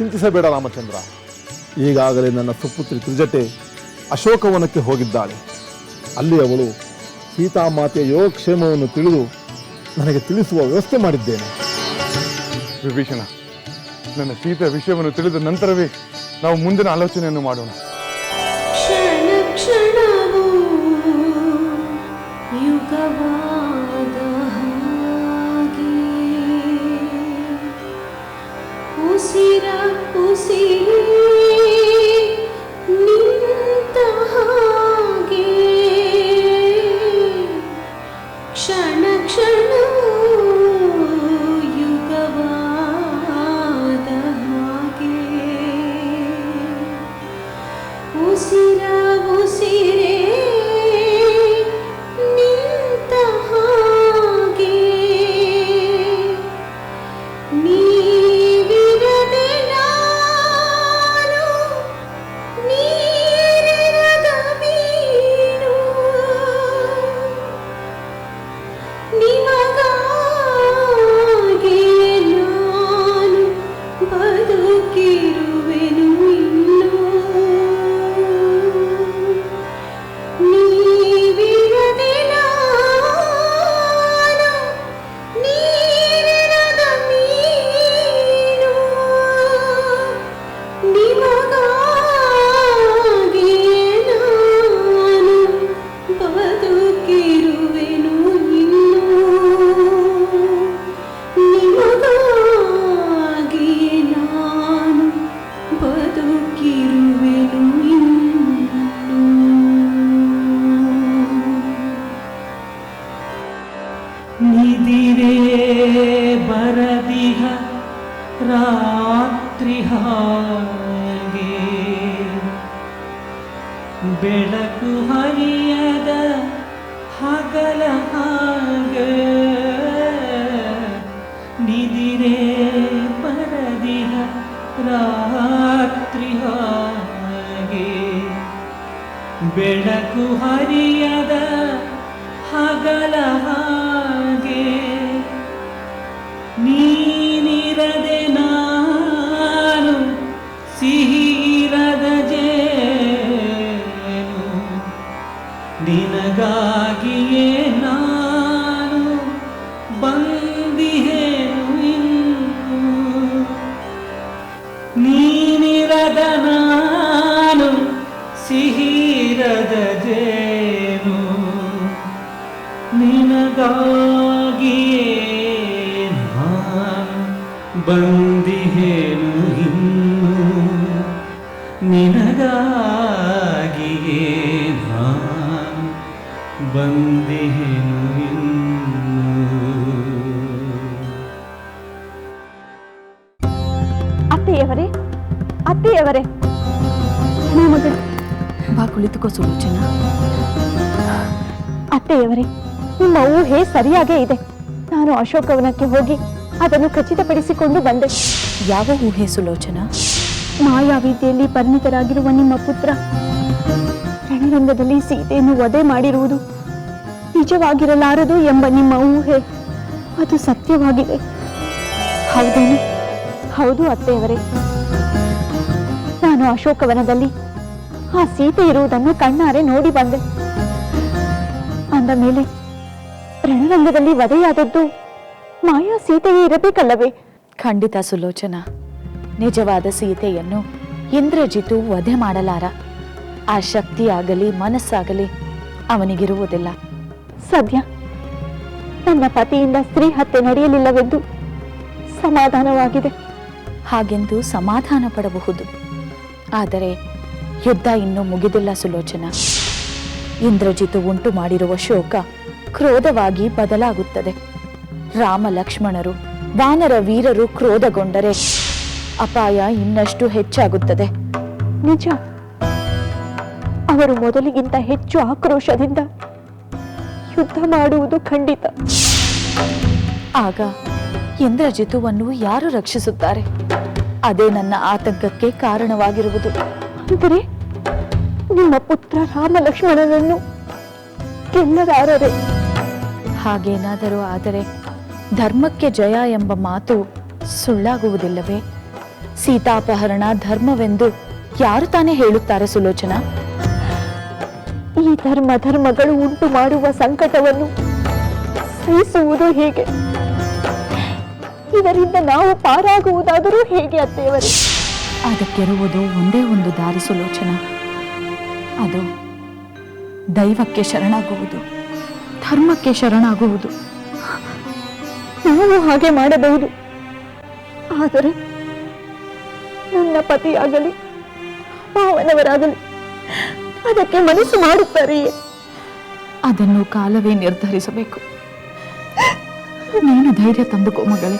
ಚಿಂತಿಸಬೇಡ ರಾಮಚಂದ್ರ. ಈಗಾಗಲೇ ನನ್ನ ಸುಪುತ್ರಿ ತ್ರಿಜಟೆ ಅಶೋಕವನಕ್ಕೆ ಹೋಗಿದ್ದಾಳೆ. ಅಲ್ಲಿ ಅವಳು ಸೀತಾಮಾತೆಯ ಯೋಗಕ್ಷೇಮವನ್ನು ತಿಳಿದು ನನಗೆ ತಿಳಿಸುವ ವ್ಯವಸ್ಥೆ ಮಾಡಿದ್ದೇನೆ. ವಿಭೀಷಣ ನನ್ನ ಸೀತೆಯ ವಿಷಯವನ್ನು ತಿಳಿದ ನಂತರವೇ ನಾವು ಮುಂದಿನ ಆಲೋಚನೆಯನ್ನು ಮಾಡೋಣ. ಕ್ಷಣ ಕ್ಷಣವೂ ನಿದಿರೆ ಬರದಿಹ ರಾತ್ರಿ ಹಾಗೆ. ಬೆಳಕು ಹರಿಯದ ಹಗಲ ಹಾಗೆ. ನಿದಿರೆ ಬರದಿಹ ರಾತ್ರಿ ಹಾಗೆ. ಬೆಳಕು ಹರಿಯದ ಹಗಲ ಹಾಗೆ. ನಿನಗಾಗಿಯೇ ನಾನು ಬಂದಿಹೇನು ಇನ್ನು. ನೀನಿರದ ನಾನು ಸಿಹಿರದ ಜೇನು. ನಿನಗಾಗಿಯೇ ನಾನು ಬಂದಿಹೇನು ಮಗಳು ಬಾ ಕುಳಿತುಕೋ ಸುಲೋಚನ ಅತ್ತೆಯವರೇ ನಿಮ್ಮ ಊಹೆ ಸರಿಯಾಗೇ ಇದೆ. ನಾನು ಅಶೋಕವನಕ್ಕೆ ಹೋಗಿ ಅದನ್ನು ಖಚಿತಪಡಿಸಿಕೊಂಡು ಬಂದೆ. ಯಾವ ಊಹೆ ಸುಲೋಚನ ಮಾಯಾವಿದ್ಯೆಯಲ್ಲಿ ಪರಿಣಿತರಾಗಿರುವ ನಿಮ್ಮ ಪುತ್ರ ರಣರಂಗದಲ್ಲಿ ಸೀತೆಯನ್ನು ವಧೆ ಮಾಡಿರುವುದು ನಿಜವಾಗಿರಲಾರದು ಎಂಬ ನಿಮ್ಮ ಊಹೆ ಅದು ಸತ್ಯವಾಗಿದೆ. ಹೌದೇನು? ಹೌದು ಅತ್ತೆಯವರೇ. ನಾನು ಅಶೋಕವನದಲ್ಲಿ. ಆ ಸೀತೆ ಇರುವುದನ್ನು ಕಣ್ಣಾರೆ ನೋಡಿ ಬಂದೆ. ಅಂದ ಮೇಲೆ ರಣರಂಗದಲ್ಲಿ ವಧೆಯಾದದ್ದು ಮಾಯಾ ಸೀತೆಯೇ ಇರಬೇಕಲ್ಲವೇ? ಖಂಡಿತ ಸುಲೋಚನ. ನಿಜವಾದ ಸೀತೆಯನ್ನು ಇಂದ್ರಜಿತು ವಧೆ ಮಾಡಲಾರ. ಆ ಶಕ್ತಿಯಾಗಲಿ ಮನಸ್ಸಾಗಲಿ ಅವನಿಗಿರುವುದಿಲ್ಲ. ಸದ್ಯ ನನ್ನ ಪತಿಯಿಂದ ಸ್ತ್ರೀ ಹತ್ಯೆ ನಡೆಯಲಿಲ್ಲವೆಂದು ಸಮಾಧಾನವಾಗಿದೆ. ಹಾಗೆಂದು ಸಮಾಧಾನ ಪಡಬಹುದು. ಆದರೆ ಯುದ್ಧ ಇನ್ನೂ ಮುಗಿದಿಲ್ಲ, ಸುಲೋಚನ. ಇಂದ್ರಜಿತು ಉಂಟು ಮಾಡಿರುವ ಶೋಕ ಕ್ರೋಧವಾಗಿ ಬದಲಾಗುತ್ತದೆ. ರಾಮ ಲಕ್ಷ್ಮಣರು ವಾನರ ವೀರರು ಕ್ರೋಧಗೊಂಡರೆ ಅಪಾಯ ಇನ್ನಷ್ಟು ಹೆಚ್ಚಾಗುತ್ತದೆ. ನಿಜ, ಅವರು ಮೊದಲಿಗಿಂತ ಹೆಚ್ಚು ಆಕ್ರೋಶದಿಂದ ಯುದ್ಧ ಮಾಡುವುದು ಖಂಡಿತ. ಆಗ ಇಂದ್ರಜಿತುವನ್ನು ಯಾರು ರಕ್ಷಿಸುತ್ತಾರೆ? ಅದೇ ನನ್ನ ಆತಂಕಕ್ಕೆ ಕಾರಣವಾಗಿರುವುದು. ಅಂದರೆ ನಿಮ್ಮ ಪುತ್ರ ರಾಮ ಲಕ್ಷ್ಮಣನನ್ನು ಗೆಲ್ಲಲಾರರೆ ಹಾಗೇನಾದರೂ ಆದರೆ ಧರ್ಮಕ್ಕೆ ಜಯ ಎಂಬ ಮಾತು ಸುಳ್ಳಾಗುವುದಿಲ್ಲವೇ? ಸೀತಾಪಹರಣ ಧರ್ಮವೆಂದು ಯಾರು ತಾನೇ ಹೇಳುತ್ತಾರೆ ಸುಲೋಚನಾ? ಈ ಧರ್ಮ ಧರ್ಮಗಳು ಉಂಟು ಮಾಡುವ ಸಂಕಟವನ್ನು ಸಹಿಸುವುದು ಹೇಗೆ? ಇದರಿಂದ ನಾವು ಪಾರಾಗುವುದಾದರೂ ಹೇಗೆ ಅತ್ತೆಯವರೇ? ಅದಕ್ಕಿರುವುದು ಒಂದೇ ಒಂದು ದಾರಿ ಸುಲೋಚನ. ಅದು ದೈವಕ್ಕೆ ಶರಣಾಗುವುದು ಧರ್ಮಕ್ಕೆ ಶರಣಾಗುವುದು. ನಾವು ಹಾಗೆ ಮಾಡಬಹುದು. ಆದರೆ ನನ್ನ ಪತಿಯಾಗಲಿ ಮಾವನವರಾಗಲಿ ಅದಕ್ಕೆ ಮನಸ್ಸು ಮಾಡುತ್ತಾರೆಯೇ? ಅದನ್ನು ಕಾಲವೇ ನಿರ್ಧರಿಸಬೇಕು. ನೀನು ಧೈರ್ಯ ತಂದುಕೋ ಮಗಳೇ